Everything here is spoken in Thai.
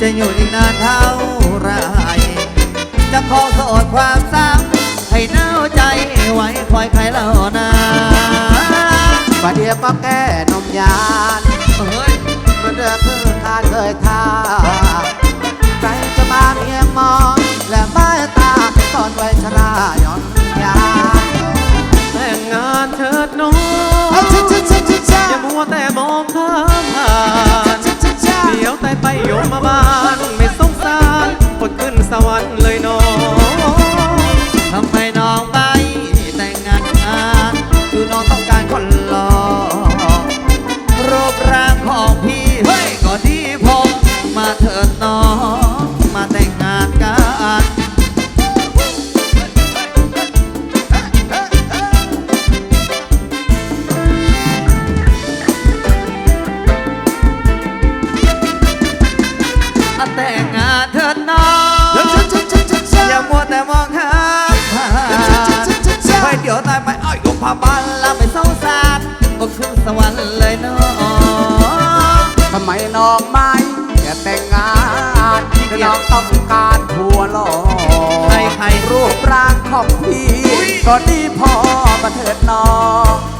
จะอยู่อีกนานเท่าไรจะขอโสดความซ้ำให้เน่าใจไว้คอยใครเล่านาประเดี๋ยวก็แก้นมยานเฮ้ยเมื่อเดือคือทานเคยทาใครจะมาเมียงมอง และไม้ตาตอนไว้ชราย่อนยาแต่งงานเถิดน้อง แต่งงานเถิดน้องชิชิชิชิชาอย่ามัวแต่มองหาผ่านไปเดี๋ยวตายไปอ้อยกุมภาพันธ์แล้วไปเศร้าสารก็ขึ้นสวรรค์เลยเนาะทำไมน้องไม่อย่าแต่งงานถ้าน้องต้องการผัวหล่อใครใครรูปร่างของพี่ก็ดีพอมาเถิดน้องมาแต่ง